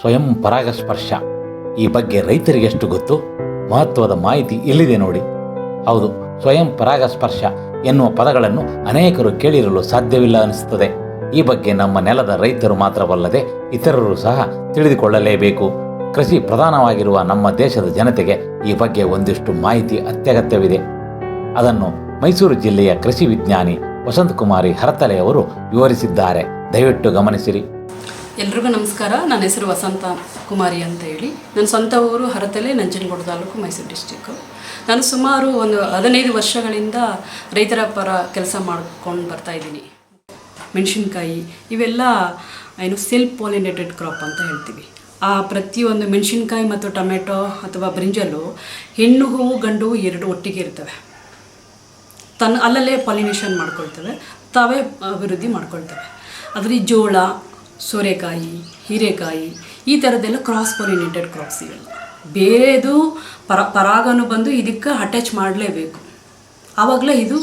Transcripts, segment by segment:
ಸ್ವಯಂ ಪರಾಗಸ್ಪರ್ಶ. ಈ ಬಗ್ಗೆ ರೈತರಿಗೆ ಎಷ್ಟು ಗೊತ್ತು? ಮಹತ್ವದ ಮಾಹಿತಿ ಇಲ್ಲಿದೆ ನೋಡಿ. ಹೌದು, ಸ್ವಯಂ ಪರಾಗಸ್ಪರ್ಶ ಎನ್ನುವ ಪದಗಳನ್ನು ಅನೇಕರು ಕೇಳಿರಲು ಸಾಧ್ಯವಿಲ್ಲ ಅನಿಸುತ್ತದೆ. ಈ ಬಗ್ಗೆ ನಮ್ಮ ನೆಲದ ರೈತರು ಮಾತ್ರವಲ್ಲದೆ ಇತರರು ಸಹ ತಿಳಿದುಕೊಳ್ಳಲೇಬೇಕು. ಕೃಷಿ ಪ್ರಧಾನವಾಗಿರುವ ನಮ್ಮ ದೇಶದ ಜನತೆಗೆ ಈ ಬಗ್ಗೆ ಒಂದಿಷ್ಟು ಮಾಹಿತಿ ಅತ್ಯಗತ್ಯವಿದೆ. ಅದನ್ನು ಮೈಸೂರು ಜಿಲ್ಲೆಯ ಕೃಷಿ ವಿಜ್ಞಾನಿ ವಸಂತಕುಮಾರಿ ಹರತಲೆಯವರು ವಿವರಿಸಿದ್ದಾರೆ. ದಯವಿಟ್ಟು ಗಮನಿಸಿರಿ. ಎಲ್ರಿಗೂ ನಮಸ್ಕಾರ. ನನ್ನ ಹೆಸರು ವಸಂತ ಕುಮಾರಿ ಅಂತ ಹೇಳಿ. ನನ್ನ ಸ್ವಂತ ಊರು ಹರತಲೆ, ನಂಜನಗೂಡು ತಾಲೂಕು ಮೈಸೂರು ಡಿಸ್ಟಿಕ್ಕು ನಾನು ಸುಮಾರು ಒಂದು ಹದಿನೈದು ವರ್ಷಗಳಿಂದ ರೈತರ ಪರ ಕೆಲಸ ಮಾಡ್ಕೊಂಡು ಬರ್ತಾ ಇದ್ದೀನಿ. ಮೆಣಸಿನ್ಕಾಯಿ, ಇವೆಲ್ಲ, ಏನು ಸೆಲ್ಫ್ ಪಾಲಿನೇಟೆಡ್ ಕ್ರಾಪ್ ಅಂತ ಹೇಳ್ತೀವಿ. ಆ ಪ್ರತಿಯೊಂದು ಮೆಣಸಿನ್ಕಾಯಿ ಮತ್ತು ಟೊಮೆಟೊ ಅಥವಾ ಬ್ರಿಂಜಲು ಹೆಣ್ಣು ಹೂವು, ಗಂಡು ಹೂವು ಎರಡು ಒಟ್ಟಿಗೆ ಇರ್ತವೆ. ತನ್ನ ಅಲ್ಲಲ್ಲೇ ಪಾಲಿನೇಷನ್ ಮಾಡ್ಕೊಳ್ತವೆ. ತಾವೇ ಅಭಿವೃದ್ಧಿ ಮಾಡ್ಕೊಳ್ತವೆ. ಅದರಲ್ಲಿ ಜೋಳ ಸೋರೆಕಾಯಿ, ಹೀರೆಕಾಯಿ ಈ ಥರದ್ದೆಲ್ಲ ಕ್ರಾಸ್ ಪೊಲಿನೇಟೆಡ್ ಕ್ರಾಪ್ಸ್ ಇವೆಲ್ಲ ಬೇರೆದು ಪರ, ಪರಾಗನು ಬಂದು ಇದಕ್ಕೆ ಅಟ್ಯಾಚ್ ಮಾಡಲೇಬೇಕು. ಆವಾಗಲೇ ಇದು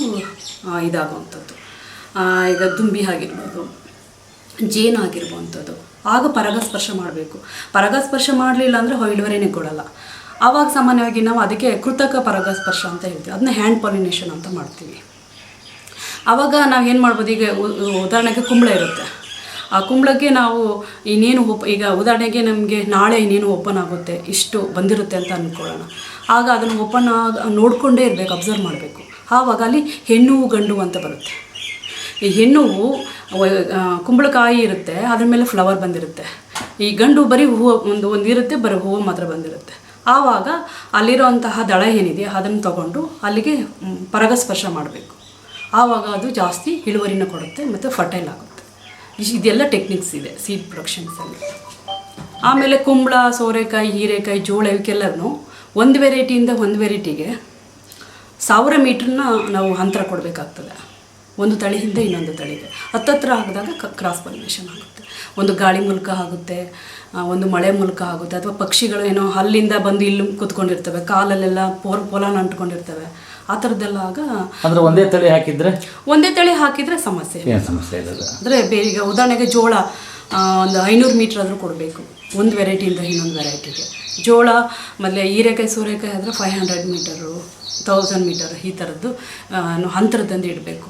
ಇದಾಗುವಂಥದ್ದು. ಈಗ ದುಂಬಿ ಆಗಿರ್ಬೋದು, ಜೇನು ಆಗಿರುವಂಥದ್ದು ಆಗ ಪರಾಗಸ್ಪರ್ಶ ಮಾಡಬೇಕು. ಪರಾಗಸ್ಪರ್ಶ ಮಾಡಲಿಲ್ಲ ಅಂದರೆ ಇಳುವರಿನೇ ಕೊಡಲ್ಲ. ಆವಾಗ ಸಾಮಾನ್ಯವಾಗಿ ನಾವು ಅದಕ್ಕೆ ಕೃತಕ ಪರಾಗಸ್ಪರ್ಶ ಅಂತ ಹೇಳ್ತೀವಿ. ಅದನ್ನ ಹ್ಯಾಂಡ್ ಪಾಲಿನೇಷನ್ ಅಂತ ಮಾಡ್ತೀವಿ. ಆವಾಗ ನಾವು ಏನು ಮಾಡ್ಬೋದು? ಈಗ ಉದಾಹರಣೆಗೆ ಕುಂಬಳ ಇರುತ್ತೆ. ಆ ಕುಂಬಳಕ್ಕೆ ನಾವು ಇನ್ನೇನು ಓಪ್ ಈಗ ಉದಾಹರಣೆಗೆ ನಮಗೆ ನಾಳೆ ಇನ್ನೇನು ಓಪನ್ ಆಗುತ್ತೆ, ಇಷ್ಟು ಬಂದಿರುತ್ತೆ ಅಂತ ಅಂದ್ಕೊಳ್ಳೋಣ ಆಗ ಅದನ್ನು ಓಪನ್ ಆಗ, ನೋಡಿಕೊಂಡೇ ಇರಬೇಕು, ಅಬ್ಸರ್ವ್ ಮಾಡಬೇಕು. ಆವಾಗ ಅಲ್ಲಿ ಹೆಣ್ಣು ಗಂಡು ಅಂತ ಬರುತ್ತೆ. ಈ ಹೆಣ್ಣು ಕುಂಬಳಕಾಯಿ ಇರುತ್ತೆ, ಅದ್ರ ಮೇಲೆ ಫ್ಲವರ್ ಬಂದಿರುತ್ತೆ. ಈ ಗಂಡು ಬರೀ ಹೂವು, ಒಂದು ಒಂದು ಇರುತ್ತೆ, ಬರೀ ಹೂವು ಮಾತ್ರ ಬಂದಿರುತ್ತೆ. ಆವಾಗ ಅಲ್ಲಿರೋಂತಹ ದಳ ಏನಿದೆ, ಅದನ್ನು ತಗೊಂಡು ಅಲ್ಲಿಗೆ ಪರಗಸ್ಪರ್ಶ ಮಾಡಬೇಕು. ಆವಾಗ ಅದು ಜಾಸ್ತಿ ಇಳುವರಿನ ಕೊಡುತ್ತೆ ಮತ್ತು ಫರ್ಟೈಲ್ ಆಗುತ್ತೆ. ಇದೆಲ್ಲ ಟೆಕ್ನಿಕ್ಸ್ ಇದೆ ಸೀಡ್ ಪ್ರೊಡಕ್ಷನ್ಸಲ್ಲಿ ಆಮೇಲೆ ಕುಂಬಳ, ಸೋರೆಕಾಯಿ, ಹೀರೆಕಾಯಿ, ಜೋಳ ಇವಕ್ಕೆಲ್ಲರೂ ಒಂದು ವೆರೈಟಿಯಿಂದ ಒಂದು ವೆರೈಟಿಗೆ ಸಾವಿರ ಮೀಟ್ರನ್ನ ನಾವು ಅಂತರ ಕೊಡಬೇಕಾಗ್ತದೆ. ಒಂದು ತಳಿಯಿಂದ ಇನ್ನೊಂದು ತಳಿಗೆ. ಹತ್ತತ್ರ ಆಗಿದಾಗ ಕ್ರಾಸ್ ಪಾಲಿನೇಷನ್ ಆಗುತ್ತೆ. ಒಂದು ಗಾಳಿ ಮೂಲಕ ಆಗುತ್ತೆ ಒಂದು ಮಳೆ ಮೂಲಕ ಆಗುತ್ತೆ, ಅಥವಾ ಪಕ್ಷಿಗಳು ಏನೋ ಅಲ್ಲಿಂದ ಬಂದು ಇಲ್ಲಿ ಕೂತ್ಕೊಂಡಿರ್ತವೆ, ಕಾಲಲ್ಲೆಲ್ಲ ಪೋರ್ ಪೋಲಾನ ಅಂಟ್ಕೊಂಡಿರ್ತವೆ. ಆ ಥರದ್ದೆಲ್ಲ ಆಗ ಅಂದ್ರೆ ಒಂದೇ ತಳಿ ಹಾಕಿದ್ರೆ? ಒಂದೇ ತಳಿ ಹಾಕಿದ್ರೆ ಸಮಸ್ಯೆ ಏನು ಸಮಸ್ಯೆ ಇರಲ್ಲ ಅಂದರೆ ಬೇರೆ ಈಗ ಉದಾಹರಣೆಗೆ ಜೋಳ ಒಂದು ಐನೂರು ಮೀಟ್ರ್ ಆದರೂ ಕೊಡಬೇಕು. ಒಂದು ವೆರೈಟಿಯಿಂದ ಇನ್ನೊಂದು ವೆರೈಟಿಗೆ ಜೋಳ ಮತ್ತು ಹೀರೆಕಾಯಿ ಸೂರೆಕಾಯಿ ಆದರೆ five hundred metre thousand metre ಈ ಥರದ್ದು ಹಂತರದಂದು ಅಂತರದಿಂದ ಇಡಬೇಕು.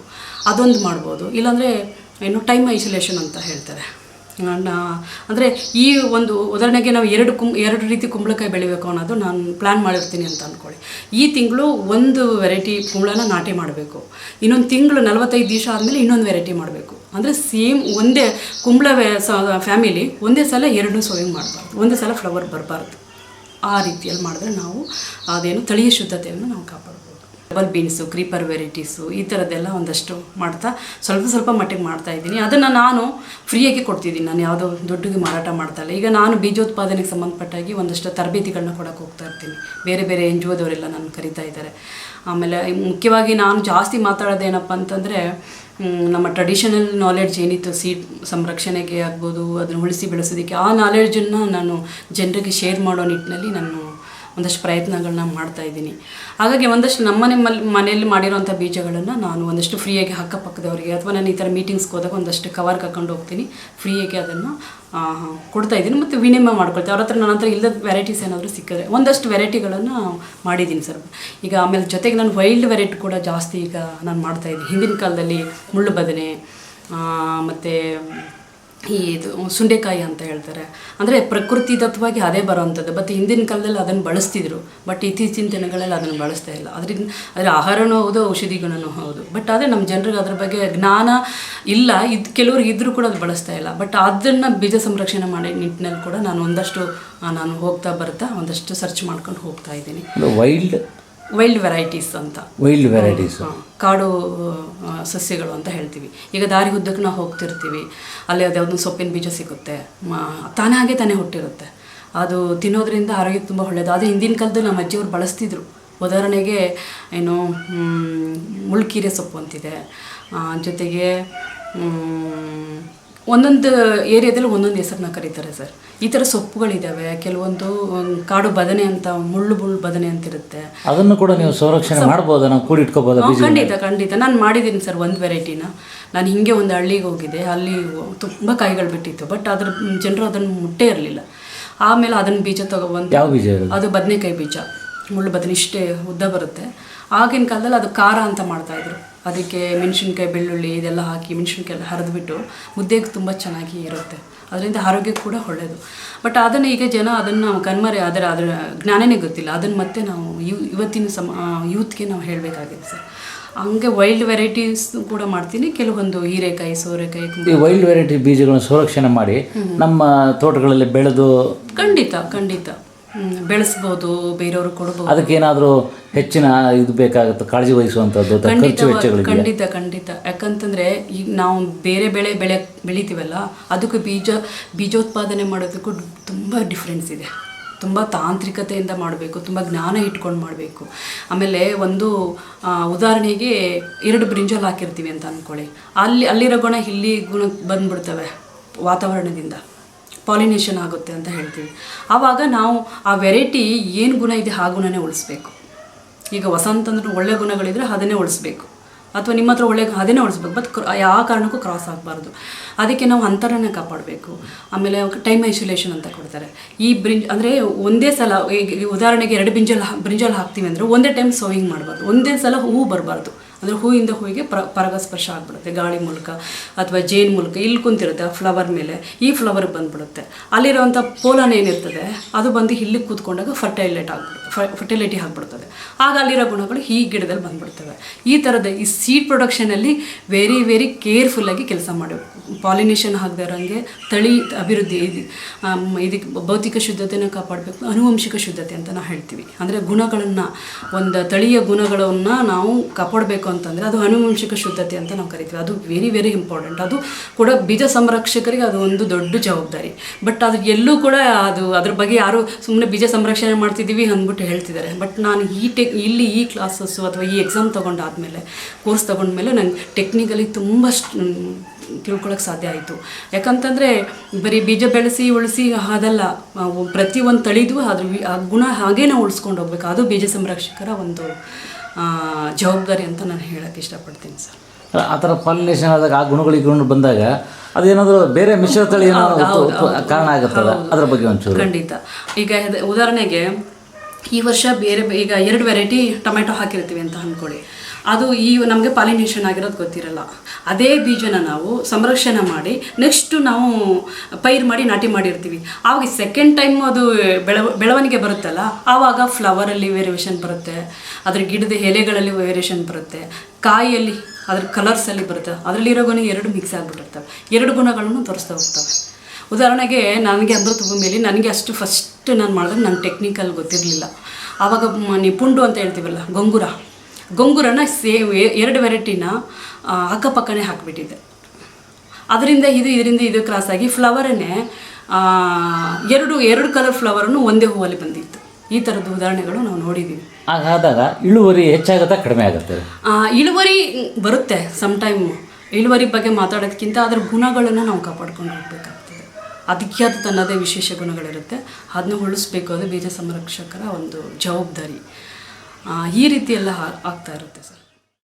ಅದೊಂದು ಮಾಡ್ಬೋದು. ಇಲ್ಲಾಂದರೆ ಏನು ಟೈಮ್ ಐಸೋಲೇಷನ್ ಅಂತ ಹೇಳ್ತಾರೆ. ಅಂದರೆ ಈ ಒಂದು ಉದಾಹರಣೆಗೆ ನಾವು ಎರಡು ಕುಂ, ಎರಡು ರೀತಿ ಕುಂಬಳಕಾಯಿ ಬೆಳಿಬೇಕು ಅನ್ನೋದು ನಾನು ಪ್ಲ್ಯಾನ್ ಮಾಡಿರ್ತೀನಿ ಅಂತ ಅಂದ್ಕೊಳ್ಳಿ ಈ ತಿಂಗಳು ಒಂದು ವೆರೈಟಿ ಕುಂಬಳನ ನಾಟಿ ಮಾಡಬೇಕು. ಇನ್ನೊಂದು ತಿಂಗಳು ನಲವತ್ತೈದು ದಿವಸ ಆದಮೇಲೆ ಇನ್ನೊಂದು ವೆರೈಟಿ ಮಾಡಬೇಕು. ಅಂದರೆ ಸೇಮ್ ಒಂದೇ ಕುಂಬಳ ಫ್ಯಾಮಿಲಿ ಒಂದೇ ಸಲ ಎರಡು ಸೋಯಿಂಗ್ ಮಾಡಬಾರ್ದು. ಒಂದೇ ಸಲ ಫ್ಲವರ್ ಬರಬಾರ್ದು. ಆ ರೀತಿಯಲ್ಲಿ ಮಾಡಿದ್ರೆ ನಾವು ಅದೇನು ತಳಿಯ ಶುದ್ಧತೆಯನ್ನು ನಾವು ಕಾಪಾಡ್ಬೋದು. ಡಬಲ್ ಬೀನ್ಸು ಕ್ರೀಪರ್ ವೆರೈಟೀಸು ಈ ಥರದ್ದೆಲ್ಲ ಒಂದಷ್ಟು ಮಾಡ್ತಾ ಸ್ವಲ್ಪ ಸ್ವಲ್ಪ ಮಟ್ಟಿಗೆ ಮಾಡ್ತಾ ಇದ್ದೀನಿ. ಅದನ್ನು ನಾನು ಫ್ರೀಯಾಗಿ ಕೊಡ್ತಿದ್ದೀನಿ. ನಾನು ಯಾವುದೋ ದುಡ್ಡಿಗೆ ಮಾರಾಟ ಮಾಡ್ತಾ ಇಲ್ಲ. ಈಗ ನಾನು ಬೀಜೋತ್ಪಾದನೆಗೆ ಸಂಬಂಧಪಟ್ಟಾಗಿ ಒಂದಷ್ಟು ತರಬೇತಿಗಳನ್ನ ಕೊಡೋಕೆ ಹೋಗ್ತಾ ಇರ್ತೀನಿ. ಬೇರೆ ಬೇರೆ ಎನ್ ಜಿ ಒದವರೆಲ್ಲ ನಾನು ಕರಿತಾ ಇದ್ದಾರೆ. ಆಮೇಲೆ ಮುಖ್ಯವಾಗಿ ನಾನು ಜಾಸ್ತಿ ಮಾತಾಡೋದೇನಪ್ಪ ಅಂತಂದರೆ ನಮ್ಮ ಟ್ರೆಡಿಷನಲ್ ನಾಲೆಡ್ಜ್ ಏನಿತ್ತು ಸೀಡ್ ಸಂರಕ್ಷಣೆಗೆ ಆಗ್ಬೋದು, ಅದನ್ನು ಉಳಿಸಿ ಬೆಳೆಸೋದಕ್ಕೆ ಆ ನಾಲೆಡ್ಜನ್ನು ನಾನು ಜನರಿಗೆ ಶೇರ್ ಮಾಡೋ ನಿಟ್ಟಿನಲ್ಲಿ ನಾನು ಒಂದಷ್ಟು ಪ್ರಯತ್ನಗಳನ್ನ ಮಾಡ್ತಾ ಇದ್ದೀನಿ. ಹಾಗಾಗಿ ಒಂದಷ್ಟು ನಮ್ಮ ನಿಮ್ಮಲ್ಲಿ ಮನೆಯಲ್ಲಿ ಮಾಡಿರೋಂಥ ಬೀಜಗಳನ್ನು ನಾನು ಒಂದಷ್ಟು ಫ್ರೀಯಾಗಿ ಅಕ್ಕಪಕ್ಕದವರಿಗೆ ಅಥವಾ ನಾನು ಈ ಥರ ಮೀಟಿಂಗ್ಸ್ಗೆ ಹೋದಾಗ ಒಂದಷ್ಟು ಕವರ್ ಕರ್ಕೊಂಡು ಹೋಗ್ತೀನಿ. ಫ್ರೀಯಾಗಿ ಅದನ್ನು ಕೊಡ್ತಾ ಇದ್ದೀನಿ ಮತ್ತು ವಿನಿಮಯ ಮಾಡ್ಕೊಳ್ತೀನಿ. ಅವ್ರ ಹತ್ರ ನನ್ನ ಹತ್ರ ಇಲ್ಲದ ವೆರೈಟೀಸ್ ಏನಾದರೂ ಸಿಕ್ಕಿದ್ರೆ ಒಂದಷ್ಟು ವೆರೈಟಿಗಳನ್ನು ಮಾಡಿದ್ದೀನಿ ಸರ್. ಈಗ ಆಮೇಲೆ ಜೊತೆಗೆ ನಾನು ವೈಲ್ಡ್ ವೆರೈಟಿ ಕೂಡ ಜಾಸ್ತಿ ಈಗ ನಾನು ಮಾಡ್ತಾ ಇದ್ದೀನಿ. ಹಿಂದಿನ ಕಾಲದಲ್ಲಿ ಮುಳ್ಳು ಬದನೆ ಮತ್ತು ಈ ಇದು ಸುಂಡೆಕಾಯಿ ಅಂತ ಹೇಳ್ತಾರೆ. ಅಂದರೆ ಪ್ರಕೃತಿದತ್ತವಾಗಿ ಅದೇ ಬರೋವಂಥದ್ದು. ಬಟ್ ಹಿಂದಿನ ಕಾಲದಲ್ಲಿ ಅದನ್ನು ಬಳಸ್ತಿದ್ರು. ಬಟ್ ಇತ್ತೀಚಿನ ದಿನಗಳಲ್ಲಿ ಅದನ್ನು ಬಳಸ್ತಾ ಇಲ್ಲ. ಅದರಿಂದ ಅದರ ಆಹಾರನೂ ಹೌದು ಔಷಧಿ ಗುಣನೂ ಹೌದು. ಬಟ್ ಆದರೆ ನಮ್ಮ ಜನರಿಗೆ ಅದ್ರ ಬಗ್ಗೆ ಜ್ಞಾನ ಇಲ್ಲ. ಇದು ಕೆಲವ್ರಿಗೆ ಇದ್ದರೂ ಕೂಡ ಅದು ಬಳಸ್ತಾ ಇಲ್ಲ. ಬಟ್ ಅದನ್ನು ಬೀಜ ಸಂರಕ್ಷಣೆ ಮಾಡೋ ನಿಟ್ಟಿನಲ್ಲಿ ಕೂಡ ನಾನು ಒಂದಷ್ಟು ನಾನು ಹೋಗ್ತಾ ಬರ್ತಾ ಒಂದಷ್ಟು ಸರ್ಚ್ ಮಾಡ್ಕೊಂಡು ಹೋಗ್ತಾ ಇದ್ದೀನಿ. ವೈಲ್ಡ್ ವೈಲ್ಡ್ ವೆರೈಟೀಸ್ ಅಂತ. ವೈಲ್ಡ್ ವೆರೈಟೀಸ್ ಕಾಡು ಸಸ್ಯಗಳು ಅಂತ ಹೇಳ್ತೀವಿ. ಈಗ ದಾರಿ ಉದ್ದಕ್ಕೆ ನಾವು ಹೋಗ್ತಿರ್ತೀವಿ. ಅಲ್ಲಿ ಅದ್ಯಾವುದೋ ಸೊಪ್ಪಿನ ಬೀಜ ಸಿಗುತ್ತೆ. ತಾನೇ ಹಾಗೆ ತಾನೇ ಹುಟ್ಟಿರುತ್ತೆ. ಅದು ತಿನ್ನೋದ್ರಿಂದ ಆರೋಗ್ಯ ತುಂಬ ಒಳ್ಳೆಯದು ಆದರೆ ಹಿಂದಿನ ಕಾಲದಲ್ಲಿ ನಮ್ಮ ಅಜ್ಜಿಯವರು ಬಳಸ್ತಿದ್ರು. ಉದಾಹರಣೆಗೆ ಏನು ಮುಳ್ಕೀರೆ ಸೊಪ್ಪು ಅಂತಿದೆ. ಜೊತೆಗೆ ಒಂದೊಂದು ಏರಿಯಾದಲ್ಲಿ ಒಂದೊಂದು ಹೆಸರನ್ನ ಕರೀತಾರೆ ಸರ್. ಈ ಥರ ಸೊಪ್ಪುಗಳಿದ್ದಾವೆ ಕೆಲವೊಂದು ಕಾಡು ಬದನೆ ಅಂತ ಮುಳ್ಳು ಮುಳ್ಳು ಬದನೆ ಅಂತ ಇರುತ್ತೆ. ಅದನ್ನು ಕೂಡ ನೀವು ಸಂರಕ್ಷಣೆ ಮಾಡ್ಬೋದು ನಾವು ಕೂಡಿಟ್ಕೋಬೋದಾ ಹಾ, ಖಂಡಿತ ಖಂಡಿತ. ನಾನು ಮಾಡಿದ್ದೀನಿ ಸರ್ ಒಂದು ವೆರೈಟಿನ. ನಾನು ಹಿಂಗೆ ಒಂದು ಹಳ್ಳಿಗೆ ಹೋಗಿದ್ದೆ. ಅಲ್ಲಿ ತುಂಬ ಕಾಯಿಗಳು ಬಿಟ್ಟಿತ್ತು. ಬಟ್ ಅದ್ರ ಜನರು ಅದನ್ನು ಮುಟ್ಟೇ ಇರಲಿಲ್ಲ. ಆಮೇಲೆ ಅದನ್ನ ಬೀಜ ತಗೊಬಂದು ಯಾವ ಬೀಜ ಅದು ಬದನೆಕಾಯಿ ಬೀಜ. ಮುಳ್ಳು ಬದನೆ ಇಷ್ಟೇ ಉದ್ದ ಬರುತ್ತೆ. ಆಗಿನ ಕಾಲದಲ್ಲಿ ಅದು ಖಾರ ಅಂತ ಮಾಡ್ತಾಯಿದ್ರು ಅದಕ್ಕೆ ಮೆಣಸಿನ್ಕಾಯಿ ಬೆಳ್ಳುಳ್ಳಿ ಇದೆಲ್ಲ ಹಾಕಿ ಮೆಣಸಿನ್ಕಾಯಿ ಎಲ್ಲ ಹರಿದ್ಬಿಟ್ಟು ಮುದ್ದೆಗೆ ತುಂಬ ಚೆನ್ನಾಗಿ ಇರುತ್ತೆ. ಅದರಿಂದ ಆರೋಗ್ಯ ಕೂಡ ಒಳ್ಳೆಯದು ಬಟ್ ಅದನ್ನು ಈಗ ಜನ ಅದನ್ನು ಕಣ್ಮರೆ ಅದರ ಅದರ ಜ್ಞಾನನೇ ಗೊತ್ತಿಲ್ಲ. ಅದನ್ನು ಮತ್ತೆ ನಾವು ಯು ಇವತ್ತಿನ ಸಮ ಯೂತ್ಗೆ ನಾವು ಹೇಳಬೇಕಾಗಿದೆ ಸರ್. ಹಂಗೆ ವೈಲ್ಡ್ ವೆರೈಟೀಸ್ ಕೂಡ ಮಾಡ್ತೀನಿ. ಕೆಲವೊಂದು ಹೀರೆಕಾಯಿ ಸೋರೆಕಾಯಿ ಈ ವೈಲ್ಡ್ ವೆರೈಟಿ ಬೀಜಗಳನ್ನು ಸಂರಕ್ಷಣೆ ಮಾಡಿ ನಮ್ಮ ತೋಟಗಳಲ್ಲಿ ಬೆಳೆದು ಖಂಡಿತ ಖಂಡಿತ. ಬೆಳೆಸ್ಬೋದು ಬೇರೆಯವರು ಕೊಡ್ಬೋದು. ಅದಕ್ಕೇನಾದರೂ ಹೆಚ್ಚಿನ ಇದು ಬೇಕಾಗುತ್ತೆ ಕಾಳಜಿ ವಹಿಸುವಂಥದ್ದು ಖರ್ಚು ಖಂಡಿತ ಖಂಡಿತ ಖಂಡಿತ. ಯಾಕಂತಂದ್ರೆ ಈಗ ನಾವು ಬೇರೆ ಬೆಳೆ ಬೆಳೆ ಬೆಳಿತೀವಲ್ಲ ಅದಕ್ಕೂ ಬೀಜ ಬೀಜೋತ್ಪಾದನೆ ಮಾಡೋದಕ್ಕೂ ತುಂಬ ಡಿಫ್ರೆನ್ಸ್ ಇದೆ. ತುಂಬ ತಾಂತ್ರಿಕತೆಯಿಂದ ಮಾಡಬೇಕು ತುಂಬ ಜ್ಞಾನ ಇಟ್ಕೊಂಡು ಮಾಡಬೇಕು. ಆಮೇಲೆ ಒಂದು ಉದಾಹರಣೆಗೆ ಎರಡು ಬ್ರಿಂಜಲ್ ಹಾಕಿರ್ತೀವಿ ಅಂತ ಅಂದ್ಕೊಳ್ಳಿ ಅಲ್ಲಿ ಅಲ್ಲಿರೋ ಗುಣ ಇಲ್ಲಿ ಗುಣ ಬಂದ್ಬಿಡ್ತವೆ ವಾತಾವರಣದಿಂದ. ಪಾಲಿನೇಷನ್ ಆಗುತ್ತೆ ಅಂತ ಹೇಳ್ತೀವಿ. ಆವಾಗ ನಾವು ಆ ವೆರೈಟಿ ಏನು ಗುಣ ಇದೆ ಆ ಗುಣನೇ ಉಳಿಸ್ಬೇಕು. ಈಗ ವಸಂತ ಅಂದ್ರೆ ಒಳ್ಳೆ ಗುಣಗಳಿದ್ರೆ ಅದನ್ನೇ ಉಳಿಸ್ಬೇಕು. ಅಥವಾ ನಿಮ್ಮ ಹತ್ರ ಒಳ್ಳೆ ಅದನ್ನೇ ಉಳಿಸ್ಬೇಕು. ಬಟ್ ಯಾವ ಕಾರಣಕ್ಕೂ ಕ್ರಾಸ್ ಆಗಬಾರ್ದು. ಅದಕ್ಕೆ ನಾವು ಅಂತರನೇ ಕಾಪಾಡಬೇಕು. ಆಮೇಲೆ ಟೈಮ್ ಐಸೋಲೇಷನ್ ಅಂತ ಕೊಡ್ತಾರೆ. ಈ ಬ್ರಿಂಜ್, ಅಂದರೆ ಒಂದೇ ಸಲ, ಈಗ ಉದಾಹರಣೆಗೆ ಎರಡು ಬ್ರಿಂಜಲ್ ಬ್ರಿಂಜಲ್ ಹಾಕ್ತೀವಿ ಅಂದರೆ ಒಂದೇ ಟೈಮ್ ಸೋವಿಂಗ್ ಮಾಡಬಾರ್ದು. ಒಂದೇ ಸಲ ಹೂವು ಬರಬಾರ್ದು. ಅಂದರೆ ಹೂವಿಂದ ಹೂವಿಗೆ ಪ್ರ, ಪರಾಗಸ್ಪರ್ಶ ಆಗ್ಬಿಡುತ್ತೆ, ಗಾಳಿ ಮೂಲಕ ಅಥವಾ ಜೇನು ಮೂಲಕ. ಇಲ್ಲಿ ಕುಂತಿರುತ್ತೆ ಆ ಫ್ಲವರ್ ಮೇಲೆ. ಈ ಫ್ಲವರ್ ಬಂದ್ಬಿಡುತ್ತೆ. ಅಲ್ಲಿರುವಂಥ ಪೋಲನ್ ಏನಿರ್ತದೆ, ಅದು ಬಂದು ಇಲ್ಲಿ ಕೂತ್ಕೊಂಡಾಗ ಫರ್ಟೈಲೈಟ್ ಆಗ್ಬಿಡುತ್ತೆ ಫರ್ಟಿಲಿಟಿ ಆಗಿಬಿಡ್ತದೆ. ಆಗ ಅಲ್ಲಿರೋ ಗುಣಗಳು ಈ ಗಿಡದಲ್ಲಿ ಬಂದ್ಬಿಡ್ತವೆ. ಈ ಥರದ ಈ ಸೀಡ್ ಪ್ರೊಡಕ್ಷನಲ್ಲಿ ವೆರಿ ವೆರಿ ಕೇರ್ಫುಲ್ಲಾಗಿ ಕೆಲಸ ಮಾಡಬೇಕು ಪಾಲಿನೇಷನ್ ಆಗದಿರೋಂಗೆ ತಳಿ ಅಭಿವೃದ್ಧಿ, ಇದು ಇದಕ್ಕೆ ಭೌತಿಕ ಶುದ್ಧತೆನ ಕಾಪಾಡಬೇಕು ಅನುವಂಶಿಕ ಶುದ್ಧತೆ ಅಂತ ನಾವು ಹೇಳ್ತೀವಿ. ಅಂದರೆ ಗುಣಗಳನ್ನು, ಒಂದು ತಳಿಯ ಗುಣಗಳನ್ನು ನಾವು ಕಾಪಾಡಬೇಕು ಅಂತಂದರೆ ಅದು ಅನುವಂಶಿಕ ಶುದ್ಧತೆ ಅಂತ ನಾವು ಕರಿತೀವಿ. ಅದು ವೆರಿ ವೆರಿ ಇಂಪಾರ್ಟೆಂಟ್ ಅದು ಕೂಡ ಬೀಜ ಸಂರಕ್ಷಕರಿಗೆ ಅದು ಒಂದು ದೊಡ್ಡ ಜವಾಬ್ದಾರಿ. ಬಟ್ ಅದು ಎಲ್ಲೂ ಕೂಡ ಅದು ಅದ್ರ ಬಗ್ಗೆ ಯಾರು ಸುಮ್ಮನೆ ಬೀಜ ಸಂರಕ್ಷಣೆ ಮಾಡ್ತಿದ್ದೀವಿ ಅಂದ್ಬಿಟ್ಟು ಹೇಳ್ತಿದ್ದಾರೆ. ಬಟ್ ನಾನು ಈ ಟೆಕ್ ಇಲ್ಲಿ ಈ ಕ್ಲಾಸಸ್ಸು ಅಥವಾ ಈ ಎಕ್ಸಾಮ್ ತೊಗೊಂಡಾದ್ಮೇಲೆ ಕೋರ್ಸ್ ತೊಗೊಂಡ್ಮೇಲೆ ನಂಗೆ ಟೆಕ್ನಿಕಲಿ ತುಂಬ ತಿಳ್ಕೊಳಕ್ಕೆ ಸಾಧ್ಯ ಆಯಿತು. ಯಾಕಂತಂದರೆ ಬರೀ ಬೀಜ ಬೆಳೆಸಿ, ಉಳಿಸಿ ಅದಲ್ಲ ಪ್ರತಿಯೊಂದು ತಳಿದು ಅದ್ರ ಆ ಗುಣ ಹಾಗೇ ನಾವು ಉಳಿಸ್ಕೊಂಡು ಹೋಗ್ಬೇಕು. ಅದು ಬೀಜ ಸಂರಕ್ಷಕರ ಒಂದು ಜವಾಬ್ದಾರಿ ಅಂತ ನಾನು ಹೇಳಕ್ಕೆ ಇಷ್ಟಪಡ್ತೀನಿ ಸರ್. ಆ ಥರ ಪಾಲಿನೇಷನ್ ಆದಾಗ ಆ ಗುಣಗಳು ಗುಣ ಬಂದಾಗ ಅದೇನಾದರೂ ಬೇರೆ ಮಿಶ್ರ ತಳಿ ಏನಾದ್ರು ಕಾರಣ ಆಗುತ್ತೆ ಅದ್ರ ಬಗ್ಗೆ ಒಂಚೂರು. ಖಂಡಿತ. ಈಗ ಉದಾಹರಣೆಗೆ ಈ ವರ್ಷ ಬೇರೆ ಈಗ ಎರಡು ವೆರೈಟಿ ಟೊಮೆಟೊ ಹಾಕಿರ್ತೀವಿ ಅಂತ ಅಂದ್ಕೊಳ್ಳಿ. ಅದು ಈ ನಮಗೆ ಪಾಲಿನೇಷನ್ ಆಗಿರೋದು ಗೊತ್ತಿರಲ್ಲ. ಅದೇ ಬೀಜನ ನಾವು ಸಂರಕ್ಷಣೆ ಮಾಡಿ ನೆಕ್ಸ್ಟು ನಾವು ಪೈರು ಮಾಡಿ ನಾಟಿ ಮಾಡಿರ್ತೀವಿ. ಆವಾಗ ಸೆಕೆಂಡ್ ಟೈಮ್ ಅದು ಬೆಳವ ಬೆಳವಣಿಗೆ ಬರುತ್ತಲ್ಲ, ಆವಾಗ ಫ್ಲವರಲ್ಲಿ ವೇರಿಯೇಷನ್ ಬರುತ್ತೆ, ಅದ್ರ ಗಿಡದ ಎಲೆಗಳಲ್ಲಿ ವೇರಿಯೇಷನ್ ಬರುತ್ತೆ ಕಾಯಿಯಲ್ಲಿ ಅದ್ರ ಕಲರ್ಸಲ್ಲಿ ಬರುತ್ತೆ, ಅದರಲ್ಲಿರೋ ಗುಣ ಎರಡು ಮಿಕ್ಸ್ ಆಗಿಬಿಟ್ಟಿರ್ತವೆ. ಎರಡು ಗುಣಗಳನ್ನು ತೋರಿಸ್ತಾ ಹೋಗ್ತವೆ. ಉದಾಹರಣೆಗೆ ನನಗೆ ಅಮೃತ ಭೂಮಿಯಲ್ಲಿ ನನಗೆ ಅಷ್ಟು ಫಸ್ಟ್ ನಾನು ಮಾಡಿದ್ರೆ ನನ್ನ ಟೆಕ್ನಿಕಲ್ ಗೊತ್ತಿರಲಿಲ್ಲ. ಆವಾಗ ನಿಪುಂಡು ಅಂತ ಹೇಳ್ತೀವಲ್ಲ ಗೊಂಗುರ. ಗೊಂಗುರನ ಸೇಮ್ ಎರಡು ವೆರೈಟಿನ ಅಕ್ಕಪಕ್ಕನೇ ಹಾಕಿಬಿಟ್ಟಿದ್ದೆ. ಅದರಿಂದ ಇದು ಇದರಿಂದ ಇದು ಕ್ರಾಸ್ ಆಗಿ ಫ್ಲವರನ್ನೇ ಎರಡು ಎರಡು ಕಲರ್ ಫ್ಲವರನ್ನು ಒಂದೇ ಹೂವಲ್ಲಿ ಬಂದಿತ್ತು. ಈ ಥರದ ಉದಾಹರಣೆಗಳು ನಾವು ನೋಡಿದ್ದೀವಿ ಹಾಗಾದಾಗ ಇಳುವರಿ ಹೆಚ್ಚಾಗುತ್ತಾ ಕಡಿಮೆ ಆಗುತ್ತೆ? ಇಳುವರಿ ಬರುತ್ತೆ ಸಮ್ಟೈಮ್ ಇಳುವರಿ ಬಗ್ಗೆ ಮಾತಾಡೋದಕ್ಕಿಂತ ಅದರ ಗುಣಗಳನ್ನು ನಾವು ಕಾಪಾಡ್ಕೊಂಡು ಹೋಗ್ಬೇಕಾಗ್ತದೆ ಅದಕ್ಕೆ ಅದು ತನ್ನದೇ ವಿಶೇಷ ಗುಣಗಳಿರುತ್ತೆ ಅದನ್ನ ಉಳಿಸ್ಬೇಕು ಅದು ಬೀಜ ಸಂರಕ್ಷಕರ ಒಂದು ಜವಾಬ್ದಾರಿ. ಈ ರೀತಿ ಎಲ್ಲ ಆಗ್ತಾ ಇರುತ್ತೆ ಸರ್.